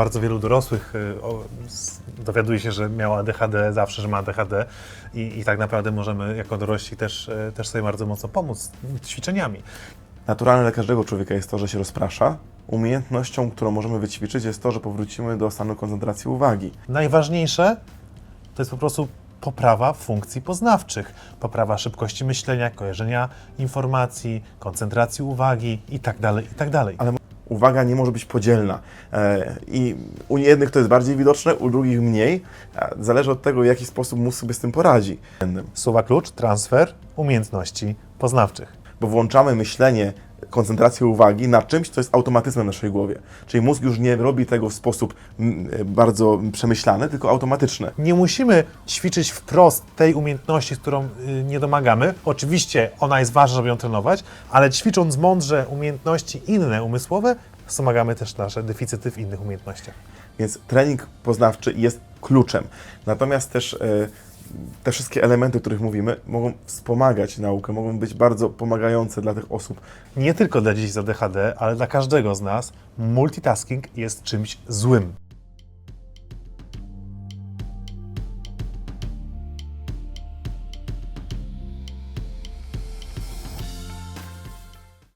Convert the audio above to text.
bardzo wielu dorosłych y, dowiaduje się, że miała ADHD zawsze, że ma ADHD i, i tak naprawdę możemy jako dorośli też, y, też sobie bardzo mocno pomóc ćwiczeniami. Naturalne dla każdego człowieka jest to, że się rozprasza. Umiejętnością, którą możemy wyćwiczyć, jest to, że powrócimy do stanu koncentracji uwagi. Najważniejsze to jest po prostu poprawa funkcji poznawczych, poprawa szybkości myślenia, kojarzenia informacji, koncentracji uwagi itd. itd. Ale uwaga nie może być podzielna. E, I u jednych to jest bardziej widoczne, u drugich mniej. E, Zależy od tego, w jaki sposób mózg sobie z tym poradzi. Słowa klucz, transfer umiejętności poznawczych. Bo włączamy myślenie, koncentrację uwagi na czymś, co jest automatyzmem w naszej głowie. Czyli mózg już nie robi tego w sposób mm, bardzo przemyślany, tylko automatyczny. Nie musimy ćwiczyć wprost tej umiejętności, którą y, nie domagamy. Oczywiście ona jest ważna, żeby ją trenować, ale ćwicząc mądrze umiejętności inne umysłowe, wspomagamy też nasze deficyty w innych umiejętnościach. Więc trening poznawczy jest kluczem. Natomiast też e, te wszystkie elementy, o których mówimy, mogą wspomagać naukę, mogą być bardzo pomagające dla tych osób. Nie tylko dla dzieci z ADHD, ale dla każdego z nas multitasking jest czymś złym.